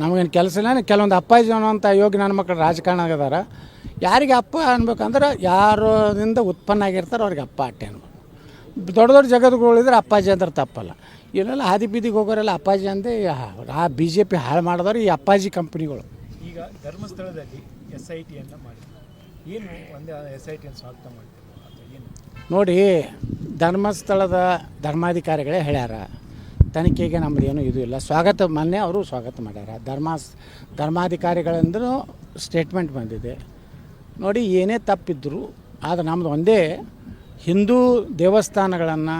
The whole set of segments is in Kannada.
ನಮಗೇನು ಕೆಲಸ ಇಲ್ಲ ಕೆಲವೊಂದು ಅಪ್ಪಾಜಿ ಅನ್ನೋಂಥ ಯೋಗಿ ನನ್ನ ಮಕ್ಕಳು ರಾಜಕಾರಣ ಆಗಿದ್ದಾರೆ ಯಾರಿಗೆ ಅಪ್ಪ ಅನ್ಬೇಕಂದ್ರೆ ಯಾರಿಂದ ಉತ್ಪನ್ನ ಆಗಿರ್ತಾರೆ ಅವ್ರಿಗೆ ಅಪ್ಪ ಅಟ್ಟೆ ಅನ್ಬೇಕು. ದೊಡ್ಡ ದೊಡ್ಡ ಜಗದ್ಗಳಿದ್ರೆ ಅಪ್ಪಾಜಿ ಅಂದ್ರೆ ತಪ್ಪಲ್ಲ. ಇಲ್ಲೆಲ್ಲ ಹಾದಿ ಬೀದಿಗೆ ಹೋಗೋರೆಲ್ಲ ಅಪ್ಪಾಜಿ ಅಂದೇ ಆ ಬಿ ಜೆ ಪಿ ಹಾಳು ಮಾಡಿದವ್ರು ಈ ಅಪ್ಪಾಜಿ ಕಂಪ್ನಿಗಳು. ಈಗ ಧರ್ಮಸ್ಥಳದಲ್ಲಿ ಎಸ್ ಐ ಟಿಯನ್ನು ಮಾಡಿ ಏನು ಒಂದೇ ಎಸ್ ಐ ಟಿಯನ್ನು ಸ್ವಾಗತ ಮಾಡ್ತೀವಿ ನೋಡಿ ಧರ್ಮಸ್ಥಳದ ಧರ್ಮಾಧಿಕಾರಿಗಳೇ ಹೇಳ್ಯಾರ. ತನಿಖೆಗೆ ನಮ್ಮದು ಏನೂ ಇದು ಇಲ್ಲ. ಸ್ವಾಗತ, ಮೊನ್ನೆ ಅವರು ಸ್ವಾಗತ ಮಾಡ್ಯಾರ. ಧರ್ಮ ಧರ್ಮಾಧಿಕಾರಿಗಳಂದ್ರೂ ಸ್ಟೇಟ್ಮೆಂಟ್ ಬಂದಿದೆ. ನೋಡಿ, ಏನೇ ತಪ್ಪಿದ್ದರು ಆದರೆ ನಮ್ಮದು ಒಂದೇ ಹಿಂದೂ ದೇವಸ್ಥಾನಗಳನ್ನು,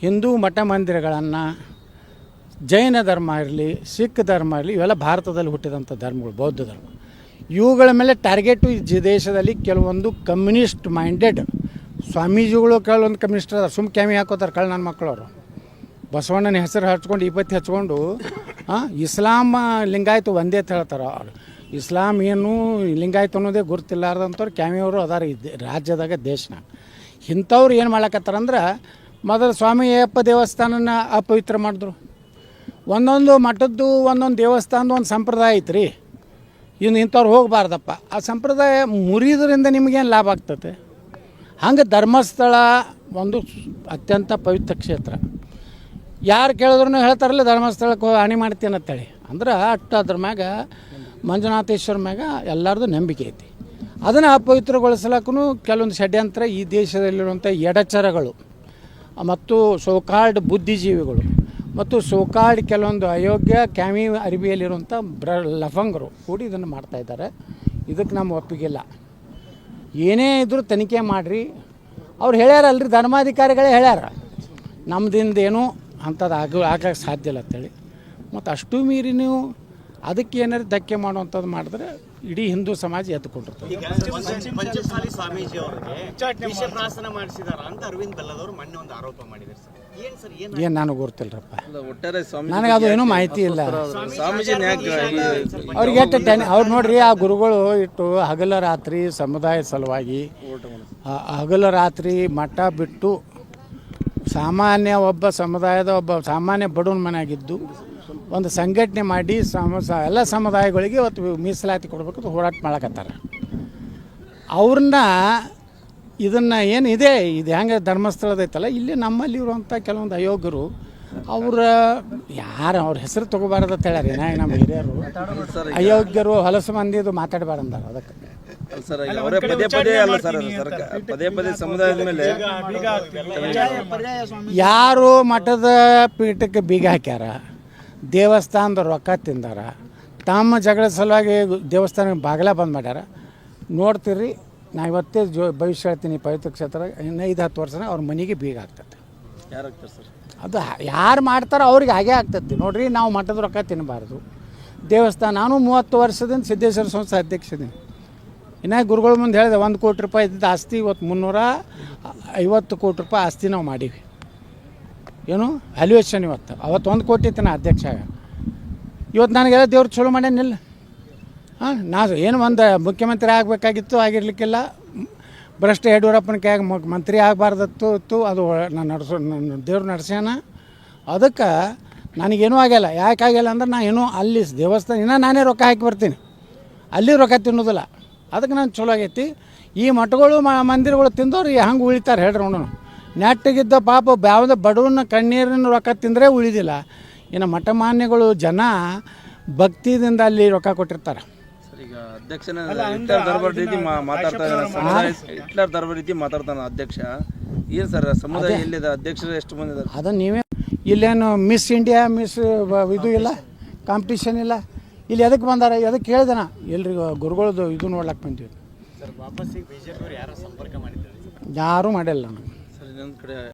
ಹಿಂದೂ ಮಠ ಮಂದಿರಗಳನ್ನು, ಜೈನ ಧರ್ಮ ಇರಲಿ, ಸಿಖ್ ಧರ್ಮ ಇರಲಿ, ಇವೆಲ್ಲ ಭಾರತದಲ್ಲಿ ಹುಟ್ಟಿದಂಥ ಧರ್ಮಗಳು, ಬೌದ್ಧ ಧರ್ಮ. ಇವುಗಳ ಮೇಲೆ ಟಾರ್ಗೆಟು ಈ ದೇಶದಲ್ಲಿ ಕೆಲವೊಂದು ಕಮ್ಯುನಿಸ್ಟ್ ಮೈಂಡೆಡ್ ಸ್ವಾಮೀಜಿಗಳು, ಕೆಲವೊಂದು ಕಮ್ಯುನಿಸ್ಟ್ ಅದಾರ ಸುಮ್ಮ ಕ್ಯಾಮಿ ಹಾಕೋತಾರೆ ಕಳ್ಳ ನನ್ನ ಮಕ್ಕಳವರು ಬಸವಣ್ಣನ ಹೆಸರು ಹಚ್ಕೊಂಡು ಇಪ್ಪತ್ತು ಹಚ್ಕೊಂಡು ಇಸ್ಲಾಂ ಲಿಂಗಾಯತ ಒಂದೇ ಅಂತ ಹೇಳ್ತಾರೆ. ಅವ್ರು ಇಸ್ಲಾಂ ಏನು ಲಿಂಗಾಯತ ಅನ್ನೋದೇ ಗುರುತಿಲ್ಲಾರ್ದಂಥವ್ರು ಕ್ಯಾಮಿಯವರು ಅದಾರ ರಾಜ್ಯದಾಗ ದೇಶನಾಗ ಇಂಥವ್ರು ಏನು ಮಾಡ್ಲಕತ್ತಾರಂದ್ರೆ ಮೊದಲು ಸ್ವಾಮಿ ಅಯ್ಯಪ್ಪ ದೇವಸ್ಥಾನನ ಅಪವಿತ್ರ ಮಾಡಿದ್ರು. ಒಂದೊಂದು ಮಠದ್ದು ಒಂದೊಂದು ದೇವಸ್ಥಾನದ ಒಂದು ಸಂಪ್ರದಾಯ ಐತ್ರಿ. ಇನ್ನು ಇಂಥವ್ರು ಹೋಗಬಾರ್ದಪ್ಪ. ಆ ಸಂಪ್ರದಾಯ ಮುರಿದ್ರಿಂದ ನಿಮಗೇನು ಲಾಭ ಆಗ್ತದೆ ಹಂಗೆ ಧರ್ಮಸ್ಥಳ ಒಂದು ಅತ್ಯಂತ ಪವಿತ್ರ ಕ್ಷೇತ್ರ. ಯಾರು ಕೇಳಿದ್ರು ಹೇಳ್ತಾರಲ್ಲ, ಧರ್ಮಸ್ಥಳಕ್ಕೆ ಹೋಗಿ ಹಾನಿ ಮಾಡ್ತೀನಿ ಅಂತೇಳಿ. ಅಂದ್ರೆ ಅಷ್ಟು ಅದ್ರ ಮ್ಯಾಗ ಮಂಜುನಾಥೇಶ್ವರ ಮ್ಯಾಗ ಎಲ್ಲರದು ನಂಬಿಕೆ ಐತಿ. ಅದನ್ನು ಅಪವಿತ್ರಗೊಳಿಸ್ಲಕ್ಕೂ ಕೆಲವೊಂದು ಷಡ್ಯಂತ್ರ ಈ ದೇಶದಲ್ಲಿರುವಂಥ ಎಡಚರಗಳು ಮತ್ತು ಸೋಕಾಲ್ಡ್ ಬುದ್ಧಿಜೀವಿಗಳು ಮತ್ತು ಸೋಕಾಲ್ಡ್ ಕೆಲವೊಂದು ಅಯೋಗ್ಯ ಕ್ಯಾಮಿ ಅರಿವಿಯಲ್ಲಿರುವಂಥ ಬ್ರ ಲಫಂಗರು ಕೂಡಿ ಇದನ್ನು ಮಾಡ್ತಾಯಿದ್ದಾರೆ ಇದಕ್ಕೆ ನಮ್ಮ ಒಪ್ಪಿಗಿಲ್ಲ ಏನೇ ಇದ್ರೂ ತನಿಖೆ ಮಾಡಿರಿ. ಅವ್ರು ಹೇಳ್ಯಾರಲ್ರಿ, ಧರ್ಮಾಧಿಕಾರಿಗಳೇ ಹೇಳ್ಯಾರ. ನಮ್ಮದಿಂದೇನು ಅಂಥದ್ದು ಆಗ ಆಗಕ್ಕೆ ಸಾಧ್ಯ ಇಲ್ಲ ಅಂತೇಳಿ. ಮತ್ತು ಅಷ್ಟು ಮೀರಿ ನೀವು ಅದಕ್ಕೆ ಏನಾರು ಧಕ್ಕೆ ಮಾಡುವಂಥದ್ದು ಮಾಡಿದ್ರೆ ಇಡೀ ಹಿಂದೂ ಸಮಾಜ ಎದ್ದುಕೊಂಡಿರ್ತದೆ ಪಂಚಮಸಾಲಿ ಸ್ವಾಮೀಜಿ ಅವರಿಗೆ ವಿಷಪ್ರಾಸನ ಮಾಡಿಸಿದಾರ ಅಂತ ಅರವಿಂದ್ ಬೆಲ್ಲದವರು ಮೊನ್ನೆ ಒಂದು ಆರೋಪ ಮಾಡಿದ್ದಾರೆ ಸರ್. ಏನ್ ಸರ್ ಏನ್ ಏನು ನನಗೆ ಗೊತ್ತಿಲ್ಲರಪ್ಪ. ಒಟ್ಟಾರೆ ಸ್ವಾಮಿ ನನಗೆ ಅದು ಏನೂ ಮಾಹಿತಿ ಇಲ್ಲ. ಅವ್ರಿಗೆ ಎಷ್ಟು ಟೆನ್ ಅವ್ರು ನೋಡ್ರಿ ಆ ಗುರುಗಳು ಇಟ್ಟು ಹಗಲ ರಾತ್ರಿ ಸಮುದಾಯ ಸಲುವಾಗಿ ಹಗಲ ರಾತ್ರಿ ಮಠ ಬಿಟ್ಟು ಸಾಮಾನ್ಯ ಒಬ್ಬ ಸಮುದಾಯದ ಒಬ್ಬ ಸಾಮಾನ್ಯ ಬಡವನ ಮನೆಯಾಗಿದ್ದು ಒಂದು ಸಂಘಟನೆ ಮಾಡಿ ಸಮ ಎಲ್ಲ ಸಮುದಾಯಗಳಿಗೆ ಇವತ್ತು ಮೀಸಲಾತಿ ಕೊಡಬೇಕು ಅಂತ ಹೋರಾಟ ಮಾಡಕತ್ತಾರ. ಅವ್ರನ್ನ ಇದನ್ನು ಏನಿದೆ ಇದು ಹೆಂಗೆ ಧರ್ಮಸ್ಥಳದೈತಲ್ಲ ಇಲ್ಲಿ ನಮ್ಮಲ್ಲಿ ಇರುವಂಥ ಕೆಲವೊಂದು ಅಯೋಗ್ಯರು ಅವರ ಯಾರು ಅವ್ರ ಹೆಸರು ತಗೋಬಾರ್ದು ಅಂತ ಹೇಳ್ಯಾರ ಏನಾಗ ನಮ್ಮ ಹಿರಿಯರು. ಅಯೋಗ್ಯರು ಹೊಲಸು ಮಂದಿದು ಮಾತಾಡಬಾರ್ದಾರ ಅದಕ್ಕೆ. ಸರ್ ಅವರೇ ಪದೇ ಪದೇ ಅಲ್ಲ ಸರ್ ಸರ್ಕಾರ ಪದೇ ಪದೇ ಸಮುದಾಯದ ಮೇಲೆ ಯಾರು ಮಠದ ಪೀಠಕ್ಕೆ ಬೀಗ ಹಾಕ್ಯಾರ? ದೇವಸ್ಥಾನದ ರೊಕ್ಕ ತಿಂದಾರ? ತಮ್ಮ ಜಗಳ ಸಲುವಾಗಿ ದೇವಸ್ಥಾನ ಬಾಗಿಲ ಬಂದ್ ಮಾಡ್ಯಾರ? ನೋಡ್ತೀರಿ ನಾ ಇವತ್ತೇ ಜೋ ಭವಿಷ್ಯ ಹೇಳ್ತೀನಿ ಪವಿತ್ರ ಕ್ಷೇತ್ರ ಇನ್ನು ಐದು ಹತ್ತು ವರ್ಷನ ಅವ್ರ ಮನೆಗೆ ಬೀಗ ಆಗ್ತದೆ ಯಾರು ಆಗ್ತಾರೆ ಸರ್? ಅದು ಯಾರು ಮಾಡ್ತಾರೋ ಅವ್ರಿಗೆ ಹಾಗೆ ಆಗ್ತದೆ ನೋಡ್ರಿ ನಾವು ಮಠದ ರೊಕ್ಕ ತಿನ್ನಬಾರ್ದು ದೇವಸ್ಥಾನ ನಾನು ಮೂವತ್ತು ವರ್ಷದಿಂದ ಸಿದ್ದೇಶ್ವರ ಸಂಸ್ಥೆ ಅಧ್ಯಕ್ಷದೀನಿ ಇನ್ನು ಗುರುಗಳ ಮುಂದೆ ಹೇಳಿದೆ, ಒಂದು ಕೋಟಿ ರೂಪಾಯಿ ಇದ್ದಿದ್ದು ಆಸ್ತಿ ಇವತ್ತು ಮುನ್ನೂರ ಐವತ್ತು ಕೋಟಿ ರೂಪಾಯಿ ಆಸ್ತಿ ನಾವು ಮಾಡೀವಿ. ಏನು? ವ್ಯಾಲ್ಯೂಯೇಷನ್ ಇವತ್ತು. ಅವತ್ತು ಒಂದು ಕೋಟಿ ಇತ್ತು ನಾ ಅಧ್ಯಕ್ಷ ಇವತ್ತು ನನಗೆಲ್ಲ ದೇವ್ರು ಚಲೋ ಮಾಡ್ಯಾನಿಲ್ಲ ಹಾಂ ನಾನು ಏನು ಒಂದು ಮುಖ್ಯಮಂತ್ರಿ ಆಗಬೇಕಾಗಿತ್ತು, ಆಗಿರಲಿಕ್ಕಿಲ್ಲ. ಭ್ರಷ್ಟ ಯಡಿಯೂರಪ್ಪನ ಕೈಯಾಗ ಮಂತ್ರಿ ಆಗಬಾರ್ದತ್ತು, ಇತ್ತು. ಅದು ನಾನು ನಡೆಸೋ ನನ್ನ ದೇವ್ರು ನಡೆಸ್ಯಾನ. ಅದಕ್ಕೆ ನನಗೇನೂ ಆಗಿಲ್ಲ ಯಾಕೆ ಆಗಿಲ್ಲ ಅಂದ್ರೆ ನಾನು ಏನೂ ಅಲ್ಲಿ ದೇವಸ್ಥಾನ ಇನ್ನೂ ನಾನೇ ರೊಕ್ಕ ಹಾಕಿ ಬರ್ತೀನಿ. ಅಲ್ಲಿ ರೊಕ್ಕ ತಿನ್ನೋದಿಲ್ಲ. ಅದಕ್ಕೆ ನಾನು ಚಲೋ ಆಗೈತಿ. ಈ ಮಠಗಳು ಮ ಮಂದಿರಗಳು ತಿಂದವ್ರು ಹಂಗೆ ಉಳಿತಾರೆ ಹೇಳ್ರಿ ಅವನು ನೆಟ್ಟಗಿದ್ದ ಪಾಪ ಯಾವುದೇ ಬಡವನ ಕಣ್ಣೀರಿನ ರೊಕ್ಕ ತಿಂದರೆ ಉಳಿದಿಲ್ಲ. ಇನ್ನು ಮಠ ಮಾನ್ಯಗಳು ಜನ ಭಕ್ತಿದಿಂದ ಅಲ್ಲಿ ರೊಕ್ಕ ಕೊಟ್ಟಿರ್ತಾರೆ. ಸರ್ ಈಗ ಅಧ್ಯಕ್ಷನ ಹಿಟ್ಲರ್ ದರ್ಬಾರ್ ರೀತಿ ಮಾ- ಮಾತಾಡ್ತಾ ಇದ್ದಾರೆ ಸಮುದಾಯ ಹಿಟ್ಲರ್ ದರ್ಬಾರ್ ರೀತಿ ಮಾತಾಡ್ತಾನೆ ಅಧ್ಯಕ್ಷ. ಏನು ಸರ್ ಸಮುದಾಯ ಎಲ್ಲಿದೆ? ಅಧ್ಯಕ್ಷರು ಎಷ್ಟು ಮಂದಿ ಅದು ಅದನ್ನು ನೀವೇ ಇಲ್ಲೇನು ಮಿಸ್ ಇಂಡಿಯಾ ಮಿಸ್ ಬ- ಇದು ಇಲ್ಲ ಕಾಂಪಿಟೇಷನ್ ಇಲ್ಲ. ಇಲ್ಲಿ ಎದಕ್ಕೆ ಬಂದಾರ? ಎದಕ್ಕೆ ಕೇಳಿದೆ ನಾ? ಎಲ್ರಿಗೂ ಗುರುಗಳದ್ದು ಇದು ನೋಡ್ಲಕ್ಕೆ ಬಂದ್ವಿ. ಯಾರು ಮಾಡಿಲ್ಲ ನಾನು. ಸರ್ ಇನ್ನೊಂದು ಕಡೆ